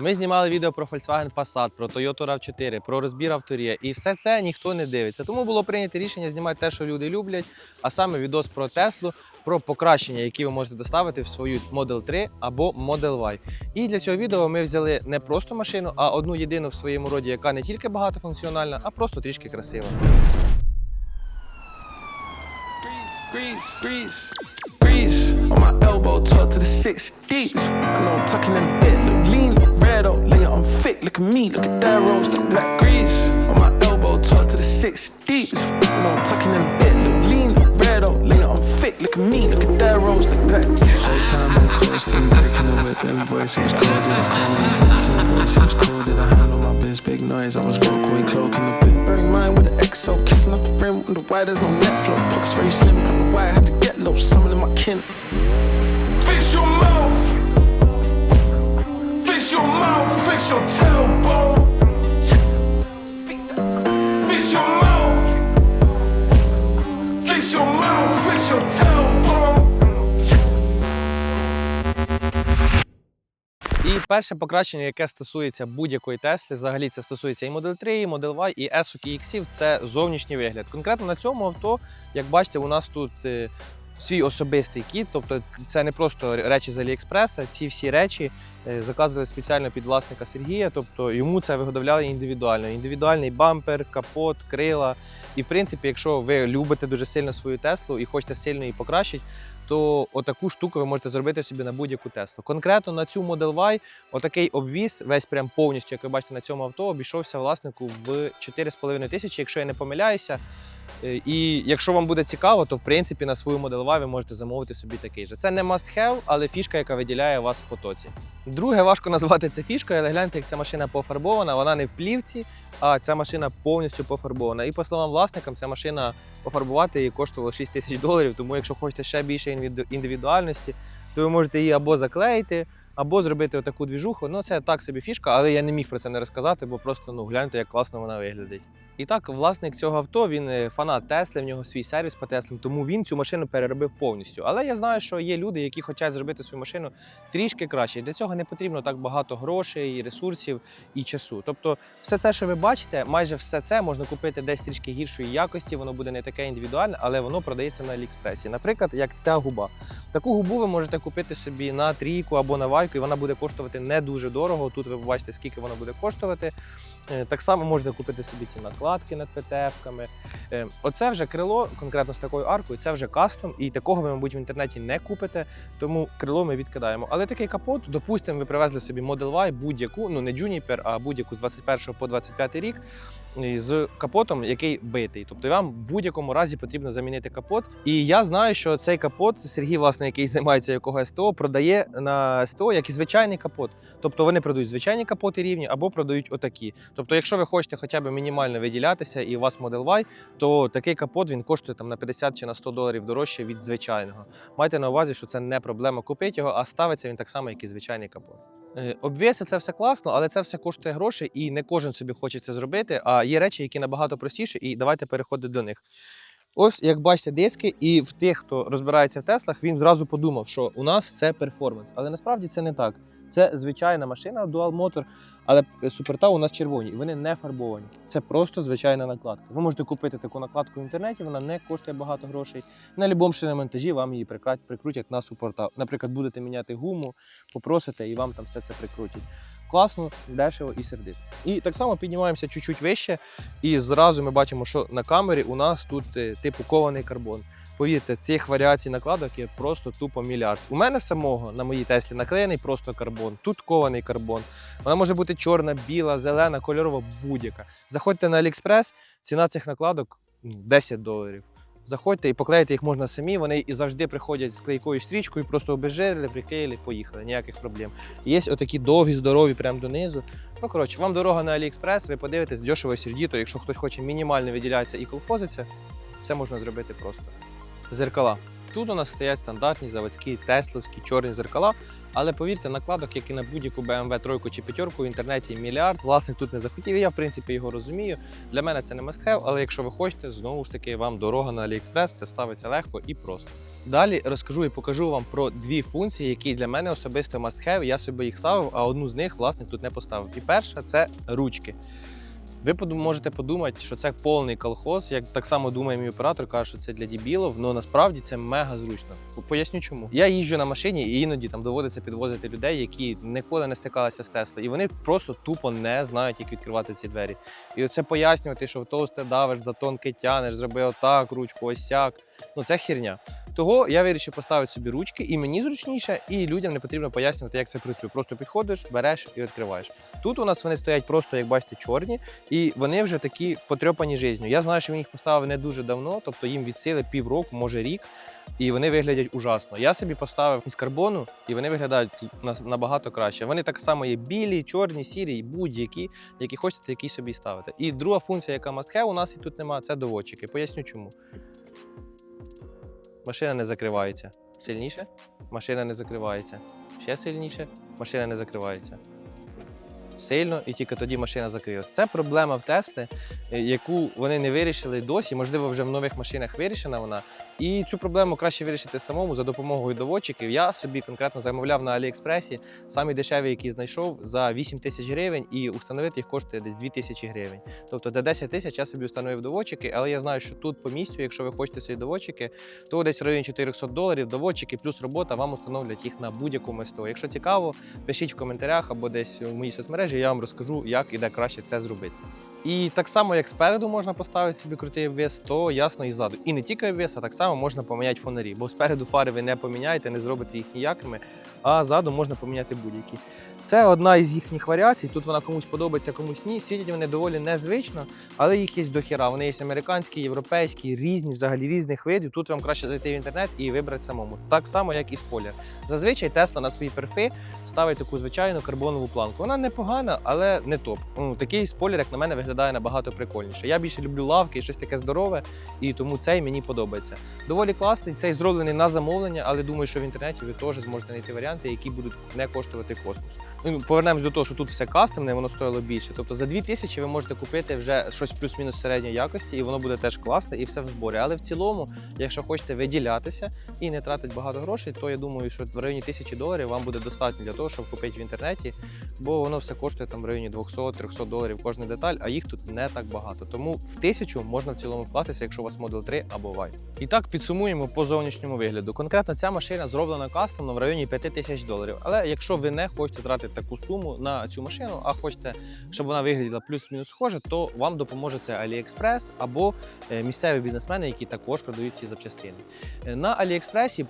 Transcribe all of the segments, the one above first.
Ми знімали відео про Volkswagen Passat, про Toyota RAV4, про розбір авторія. І все це ніхто не дивиться. Тому було прийнято рішення знімати те, що люди люблять, а саме відос про Теслу, про покращення, які ви можете доставити в свою Model 3 або Model Y. І для цього відео ми взяли не просто машину, а одну єдину в своєму роді, яка не тільки багатофункціональна, а просто трішки красива. Grease, grease, grease on my elbow, talk to the six deep. I know I'm tucking in the at me, look at that rose, look black grease on my elbow, talk to the six deep. I know I'm tucking in the bed, look lean, look red, oh, lay on thick, look at me, look at that rose, look that. Showtime, I'm coasting, breaking the whip, invoice, it was cold, did I call me, his nice invoice, it was cold, did I handle my biz, big noise, I was vocal and cloaking the bit. Bear in mind with the XO, kissing up the rim, wonder why there's no net flow, pockets very slim, know why I had to get low, summoning my kin. Перше покращення, яке стосується будь-якої Тесли, взагалі це стосується і Model 3, і Model Y, і S, і X, це зовнішній вигляд. Конкретно на цьому авто, як бачите, у нас тут е, свій особистий кіт, тобто це не просто речі з Аліекспреса. Ці всі речі е, заказували спеціально під власника Сергія, тобто йому це виготовляли індивідуально. Індивідуальний бампер, капот, крила. І в принципі, якщо ви любите дуже сильно свою Теслу і хочете сильно її покращити, то отаку штуку ви можете зробити собі на будь-яку Теслу. Конкретно на цю Model Y отакий обвіз, весь прям повністю, як ви бачите на цьому авто, обійшовся власнику в 4,5 тисячі, якщо я не помиляюся. Е, І якщо вам буде цікаво, то в принципі на свою Model Y ви можете замовити собі такий же. Це не must have, але фішка, яка виділяє вас в потоці. Друге, важко назвати це фішкою, але гляньте, як ця машина пофарбована, вона не в плівці, а ця машина повністю пофарбована. І по словам власникам, ця машина пофарбувати її коштувало 6 тисяч доларів. Тому якщо хочете ще більше індивідуальності, то ви можете її або заклеїти, або зробити отаку двіжуху. Ну це так собі фішка, але я не міг про це не розказати, бо просто ну гляньте, як класно вона виглядить. І так, власник цього авто він е, фанат Тесли, в нього свій сервіс по Теслам, тому він цю машину переробив повністю. Але я знаю, що є люди, які хочуть зробити свою машину трішки краще. Для цього не потрібно так багато грошей, ресурсів і часу. Тобто, все це, що ви бачите, майже все це можна купити десь трішки гіршої якості, воно буде не таке індивідуальне, але воно продається на Аліекспресі. Наприклад, як ця губа. Таку губу ви можете купити собі на трійку або на вайку, і вона буде коштувати не дуже дорого. Тут ви побачите, скільки вона буде коштувати. Е, Так само можна купити собі ці накладки над ПТФ-ками. Е, Оце вже крило, конкретно з такою аркою, це вже кастом, і такого ви, мабуть, в інтернеті не купите, тому крило ми відкидаємо. Але такий капот, допустимо, ви привезли собі Model Y, будь-яку, ну не Juniper, а будь-яку з 21 по 25 рік з капотом, який битий. Тобто вам в будь-якому разі потрібно замінити капот. І я знаю, що цей капот Сергій, власне, який займається якого СТО, продає на СТО як і звичайний капот. Тобто вони продають звичайні капоти рівні або продають отакі. Тобто, якщо ви хочете хоча б мінімально виділятися і у вас Model Y, то такий капот він коштує там на 50 чи на 100 доларів дорожче від звичайного. Майте на увазі, що це не проблема купити його, а ставиться він так само, як і звичайний капот. Е, Обвіси це все класно, але це все коштує грошей, і не кожен собі хоче це зробити. А є речі, які набагато простіші, і давайте переходити до них. Ось як бачите, диски, і в тих, хто розбирається в Теслах, він зразу подумав, що у нас це перформанс. Але насправді це не так. Це звичайна машина Dual Motor, але суперта у нас червоні, і вони не фарбовані. Це просто звичайна накладка. Ви можете купити таку накладку в інтернеті, вона не коштує багато грошей. На будь-якому шиномонтажі вам її прикрутять на супорта. Наприклад, будете міняти гуму, попросите, і вам там все це прикрутять. Класно, дешево і сердито. І так само піднімаємося чуть-чуть вище, і зразу ми бачимо, що на камері у нас тут е, типу кований карбон. Повірте, цих варіацій накладок є просто тупо мільярд. У мене самого на моїй Теслі наклеєний просто карбон. Тут кований карбон. Вона може бути чорна, біла, зелена, кольорова, будь-яка. Заходьте на AliExpress, ціна цих накладок ну, 10 доларів. Заходьте і поклеїти їх можна самі. Вони і завжди приходять з клейкою стрічкою, просто обезжирили, приклеїли, поїхали. Ніяких проблем. Є отакі довгі, здорові, прямо донизу. Ну коротше, вам дорога на AliExpress, ви подивитесь дешево і сердіто. Якщо хтось хоче мінімально виділятися і колхозиться, це можна зробити просто. Зеркала. Тут у нас стоять стандартні заводські тесловські чорні зеркала. Але повірте, накладок, як і на будь-яку BMW тройку чи п'ятерку в інтернеті мільярд. Власник тут не захотів. і Я в принципі його розумію. Для мене це не must-have, але якщо ви хочете, знову ж таки, вам дорога на AliExpress, це ставиться легко і просто. Далі розкажу і покажу вам про дві функції, які для мене особисто must-have. Я собі їх ставив, а одну з них власник тут не поставив. І перша це ручки. Ви можете подумати, що це повний колхоз. Як так само думає мій оператор, каже, що це для дібілов, але насправді це мега зручно. Поясню чому. Я їжджу на машині і іноді там доводиться підвозити людей, які ніколи не стикалися з Теслою. І вони просто тупо не знають, як відкривати ці двері. І оце пояснювати, що в товсте давиш, за тонке тянеш, зроби отак, ручку, ось сяк. Ну це херня. Того я вирішив поставити собі ручки, і мені зручніше, і людям не потрібно пояснювати, як це працює. Просто підходиш, береш і відкриваєш. Тут у нас вони стоять просто, як бачите, чорні, і вони вже такі потрьопані життю. Я знаю, що він їх поставив не дуже давно, тобто їм від сили півроку, може рік, і вони виглядять ужасно. Я собі поставив із карбону, і вони виглядають набагато краще. Вони так само є білі, чорні, сірі, будь-які, які хочете, які собі ставите. І друга функція, яка must have, у нас і тут немає, це доводчики. Поясню чому. Машина не закривається. Сильніше, машина не закривається. Ще сильніше, машина не закривається. Сильно і тільки тоді машина закрилась. Це проблема в Тесли, е, яку вони не вирішили досі. Можливо, вже в нових машинах вирішена вона. І цю проблему краще вирішити самому за допомогою доводчиків. Я собі конкретно замовляв на Аліекспресі самі дешеві, які знайшов за 8 тисяч гривень, і установити їх коштує десь 2 тисячі гривень. Тобто за 10 тисяч я собі установив доводчики, але я знаю, що тут по місцю, якщо ви хочете собі доводчики, то десь в районі 400 доларів доводчики плюс робота вам установлять їх на будь-якому СТО. Якщо цікаво, пишіть в коментарях або десь у моїй соцмережі, я вам розкажу, як і де краще це зробити. І так само, як спереду можна поставити собі крутий обвес, то ясно і ззаду. І не тільки обвес, а так само можна поміняти фонарі. Бо спереду фари ви не поміняєте, не зробите їх ніякими, а ззаду можна поміняти будь-які. Це одна із їхніх варіацій. Тут вона комусь подобається, комусь ні. Світять вони доволі незвично, але їх є дохіра. Вони є американські, європейські, різні, взагалі різних видів. Тут вам краще зайти в інтернет і вибрати самому. Так само, як і спойлер. Зазвичай Тесла на свої перфи ставить таку звичайну карбонову планку. Вона непогана, але не топ. Ну, такий спойлер, як на мене, виглядає набагато прикольніше. Я більше люблю лавки і щось таке здорове, і тому цей мені подобається. Доволі класний, цей зроблений на замовлення, але думаю, що в інтернеті ви теж зможете знайти варіанти, які будуть не коштувати космос. Ну, повернемось до того, що тут все кастомне, воно стоїло більше. Тобто за 2000 ви можете купити вже щось плюс-мінус середньої якості, і воно буде теж класне і все в зборі. Але в цілому, якщо хочете виділятися і не тратити багато грошей, то я думаю, що в районі 1000 доларів вам буде достатньо для того, щоб купити в інтернеті, бо воно все коштує там в районі 200-300 доларів кожна деталь, а їх тут не так багато. Тому в 1000 можна в цілому вкластися, якщо у вас Model 3 або Y. І так підсумуємо по зовнішньому вигляду. Конкретно ця машина зроблена кастомно в районі 5000 доларів. Але якщо ви не хочете тратити таку суму на цю машину, а хочете, щоб вона виглядала плюс-мінус схоже, то вам допоможе це AliExpress або е, місцеві бізнесмени, які також продають ці запчастини. Е, На AliExpress,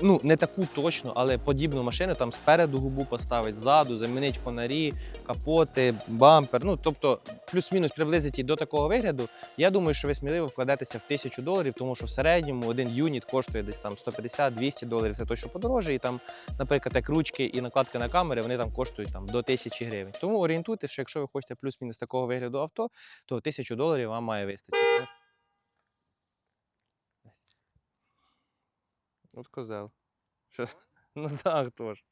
ну не таку точно, але подібну машину там спереду губу поставить, ззаду, замінить фонарі, капоти, бампер. Ну тобто плюс-мінус приблизить її до такого вигляду. Я думаю, що ви сміливо вкладетеся в тисячу доларів, тому що в середньому один юніт коштує десь там 150-200 доларів. Це той, що подорожче. І там, наприклад, як ручки і накладки на камери, вони там коштують там до тисячі гривень. Тому орієнтуйтесь, що якщо ви хочете плюс-мінус такого вигляду авто, то тисячу доларів вам має вистачити. От козел. Що? Ну так, тож.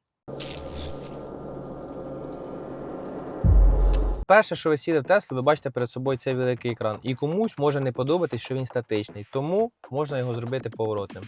Перше, що ви сіли в Теслу, ви бачите перед собою цей великий екран. І комусь може не подобатись, що він статичний, тому можна його зробити поворотним.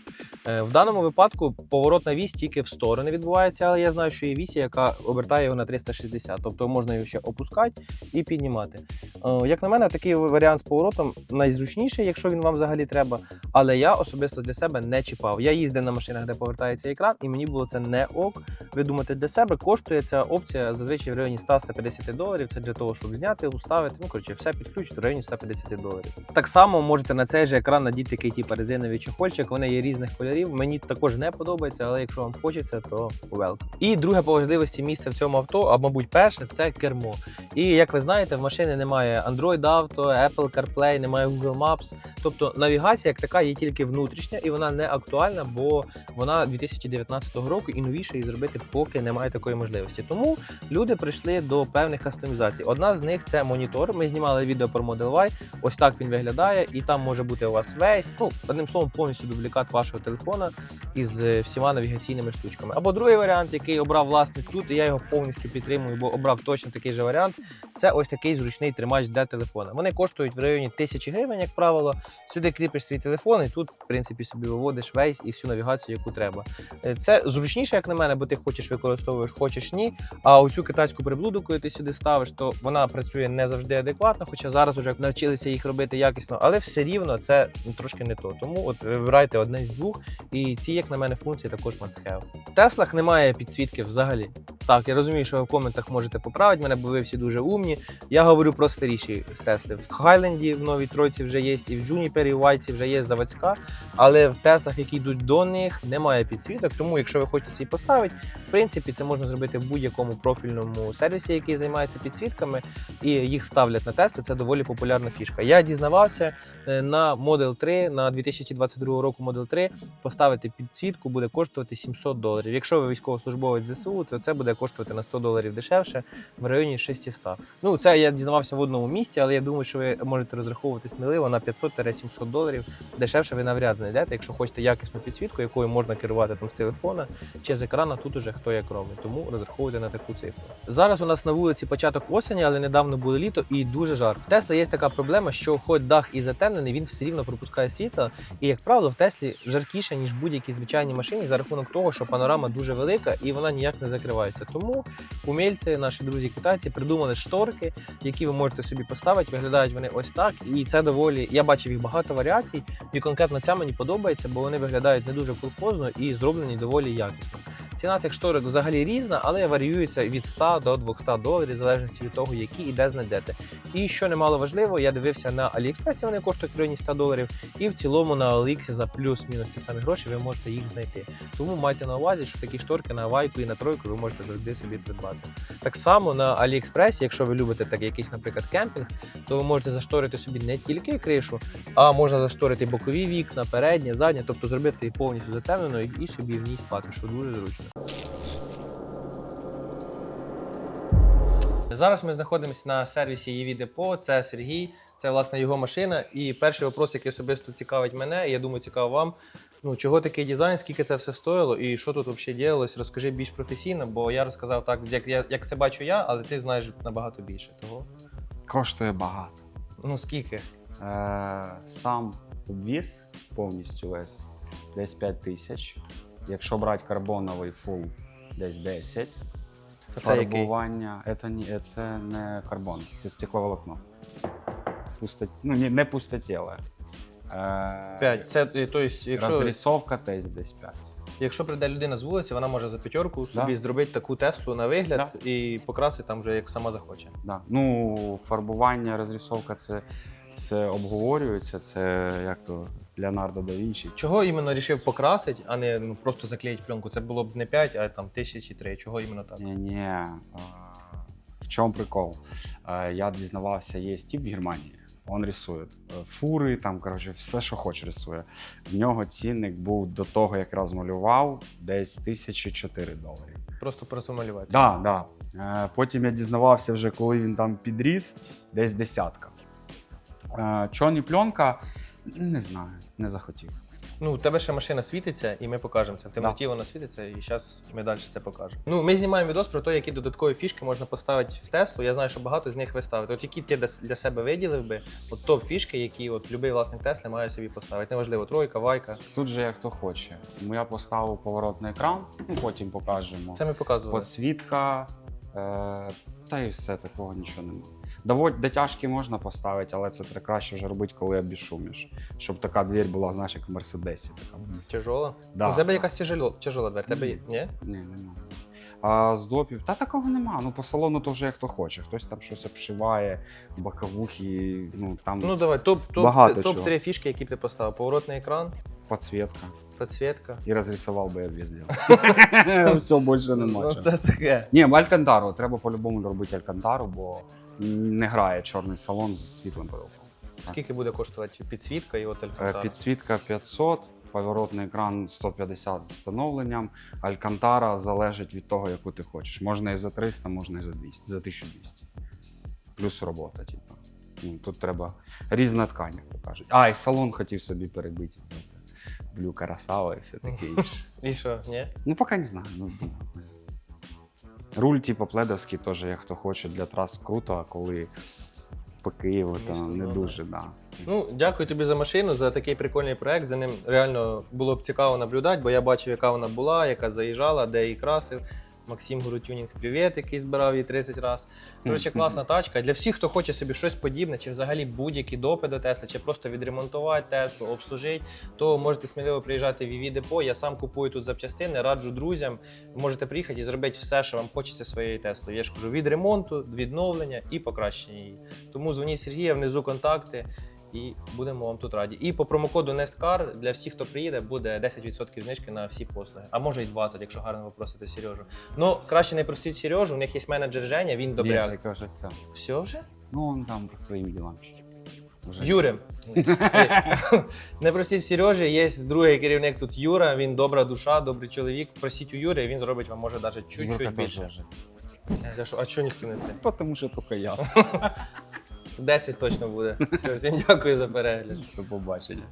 Е, В даному випадку поворотна вісь тільки в сторони відбувається, але я знаю, що є вісь, яка обертає його на 360, тобто можна його ще опускати і піднімати. Е, Як на мене, такий варіант з поворотом найзручніший, якщо він вам взагалі треба. Але я особисто для себе не чіпав. Я їздив на машинах, де повертається екран, і мені було це не ок. Ви думаєте, для себе коштує ця опція зазвичай в районі 100-150 доларів. Це для того, щоб зняти, уставити. Ну коротше, все підключити в районі 150 доларів. Так само можете на цей же екран надіти такий типу резиновий чехольчик. Вони є різних кольорів. Мені також не подобається, але якщо вам хочеться, то welcome. І друге по важливості місце в цьому авто, а мабуть, перше це кермо. І як ви знаєте, в машини немає Android Auto, Apple CarPlay, немає Google Maps. Тобто навігація як така є тільки внутрішня, і вона не актуальна, бо вона 2019 року і новіше її зробити поки немає такої можливості. Тому люди прийшли до певних кастомізацій. Одна з них це монітор. Ми знімали відео про Model Y. Ось так він виглядає, і там може бути у вас весь, ну одним словом, повністю дублікат вашого телефону. Телефона із е, всіма навігаційними штучками. Або другий варіант, який обрав власник тут, і я його повністю підтримую, бо обрав точно такий же варіант. Це ось такий зручний тримач для телефона. Вони коштують в районі тисячі гривень, як правило. Сюди кріпиш свій телефон, і тут, в принципі, собі виводиш весь і всю навігацію, яку треба. Е, Це зручніше, як на мене, бо ти хочеш використовуєш, хочеш ні. А оцю китайську приблуду, коли ти сюди ставиш, то вона працює не завжди адекватно, хоча зараз вже навчилися їх робити якісно, але все рівно це трошки не то. Тому от вибирайте одне з двох, і ці, як на мене, функції також must have. В Теслах немає підсвітки взагалі. Так, я розумію, що ви в коментах можете поправити мене, бо ви всі дуже умні. Я говорю про старіші з Тесли. В Хайленді в новій тройці вже є, і в Juniper, і в Вайці вже є заводська, але в Теслах, які йдуть до них, немає підсвіток. Тому, якщо ви хочете свій поставити, в принципі, це можна зробити в будь-якому профільному сервісі, який займається підсвітками, і їх ставлять на Тесли. Це доволі популярна фішка. Я дізнавався е, на Model 3, на 2022 року Model 3 поставити підсвітку буде коштувати 700 доларів. Якщо ви військовослужбовець ЗСУ, то це буде коштувати на 100 доларів дешевше в районі 600. Ну, це я дізнавався в одному місті, але я думаю, що ви можете розраховувати сміливо на 500-700 доларів. Дешевше ви навряд знайдете, якщо хочете якісну підсвітку, якою можна керувати там з телефона чи з екрана, тут уже хто як робить. Тому розраховуйте на таку цифру. Зараз у нас на вулиці початок осені, але недавно було літо і дуже жарко. В Тесла є така проблема, що хоч дах і затемнений, він все рівно пропускає світло. І як правило, в Теслі жаркіше, ніж в будь-якій звичайній машині, за рахунок того, що панорама дуже велика і вона ніяк не закривається. Тому умільці, наші друзі китайці, придумали шторки, які ви можете собі поставити. Виглядають вони ось так. І це доволі. Я бачив їх багато варіацій. І конкретно ця мені подобається, бо вони виглядають не дуже колхозно і зроблені доволі якісно. Ціна цих шторок взагалі різна, але варіюється від 100 до 200 доларів, в залежності від того, які і де знайдете. І що немало важливо, я дивився на Аліекспресі, вони коштують в районі 100 доларів, і в цілому на OLX за плюс-мінус ті самі гроші ви можете їх знайти. Тому майте на увазі, що такі шторки на вайку і на тройку ви можете завжди собі придбати. Так само на Аліекспресі, якщо ви любите так якийсь, наприклад, кемпінг, то ви можете зашторити собі не тільки кришу, а можна зашторити бокові вікна, переднє, заднє, тобто зробити повністю затемненою і собі в ній спати, що дуже зручно. Зараз ми знаходимося на сервісі ЄВІ Депо. Це Сергій, це власне його машина. І перший вопрос, який особисто цікавить мене, і я думаю, цікаво вам. Ну, чого такий дизайн, скільки це все стоїло, і що тут взагалі діялось? Розкажи більш професійно, бо я розказав так, як, я, як це бачу я, але ти знаєш набагато більше. Того. Коштує багато. Ну скільки? Е, сам обвіз повністю весь десь 5 тисяч. Якщо брати карбоновий фул, десь 10. Це який? Фарбування це, не, це не карбон, це стекловолокно. Пусто, ну, не, не пустотіле. Е, 5. Це, е, то есть, якщо, Розрисовка теж десь 5. якщо прийде людина з вулиці, вона може за п'ятерку собі зробити таку тесту на вигляд і покрасити там вже як сама захоче. Да. Ну, фарбування, розрисовка це, це обговорюється, це як то Леонардо да Вінчі. Чого іменно рішив покрасити, а не ну, просто заклеїти пленку? Це було б не 5, а там тисячі три. Чого іменно так? Ні-ні. В чому прикол? Я дізнавався, є тип в Германії. Он рисує е, фури, там, коротше, все, що хоче, рисує. В нього цінник був до того, як розмалював, десь 1004 доларів. Просто просумалювати. Да, да. Е, Потім я дізнавався вже, коли він там підріс, десь десятка. Е, Чорні пленка, не знаю, не захотів. Ну, у тебе ще машина світиться, і ми покажемо це. В темноті вона світиться, і зараз ми далі це покажемо. Ну, ми знімаємо відос про те, які додаткові фішки можна поставити в Теслу. Я знаю, що багато з них ви ставите. От які ти для- себе виділив би, от топ фішки, які от будь-який власник Тесли має собі поставити. Неважливо, тройка, вайка. Тут же як хто хоче. Ну, Я поставив поворотний екран, ну потім покажемо. Це ми показували. Подсвітка, е, та і все, такого нічого немає. Доволі дотяжки можна поставити, але це треба краще вже робити, коли обішумиш. Щоб така двір була, знаєш, як в Мерседесі. Така. Тяжола. Да. У тебе якась тяжело, тяжола дверь. Тебе є? Ні? Ні, немає. А з допів, та такого нема. Ну по салону то вже хто хоче. Хтось там щось обшиває, боковухи, ну там Ну давай, топ, топ, Багато топ чого. 3 фішки, які б ти поставив. Поворотний екран, підсвітка. підсвітка. І розрисував би я везде. Все, більше нема. Ну, це таке. Ні, Алькантару. Треба по-любому робити Алькантару, бо не грає чорний салон з світлим потолком. Скільки буде коштувати підсвітка і от Е, Алькантара? Підсвітка 500, поворотний екран 150 з встановленням. Алькантара залежить від того, яку ти хочеш. Можна і за 300, можна і за 200, за 1200. Плюс робота, типу. Ну, тут треба різна ткань, як то кажуть. А, і салон хотів собі перебити. Люблю Карасава і все таке інше. І що, ні? Ну, поки не знаю. Ну. Руль, типу, пледовський, теж як хто хоче для трас круто, а коли по Києву, то не ну, дуже, да. Ну, дякую тобі за машину, за такий прикольний проект. За ним реально було б цікаво наблюдати, бо я бачив, яка вона була, яка заїжджала, де її красив. Максим Гурутюнінг, привіт, який збирав її 30 разів. Коротше, класна тачка. Для всіх, хто хоче собі щось подібне, чи взагалі будь-які допи до Тесла, чи просто відремонтувати Теслу, обслужити, то можете сміливо приїжджати в VV депо. Я сам купую тут запчастини, раджу друзям. Можете приїхати і зробити все, що вам хочеться своєю Теслою. Я ж кажу, від ремонту, відновлення і покращення її. Тому дзвоніть Сергія, внизу контакти. І будемо вам тут раді. І по промокоду NESTCAR для всіх, хто приїде, буде 10% знижки на всі послуги. А може і 20, якщо гарно попросите Сережу. Ну, краще не просіть Сережу, у них є менеджер Женя, він добряк. Ні, каже, все. Все вже? Ну, он там по своїм ділам. Вже. Юрим. Не просіть Сережі, є другий керівник тут Юра, він добра душа, добрий чоловік. Просіть у Юри, він зробить вам може навіть чуть-чуть більше. Я що, А чого ніхто не це? Тому що тільки я. 10 точно буде. Все, всім дякую за перегляд. До побачення.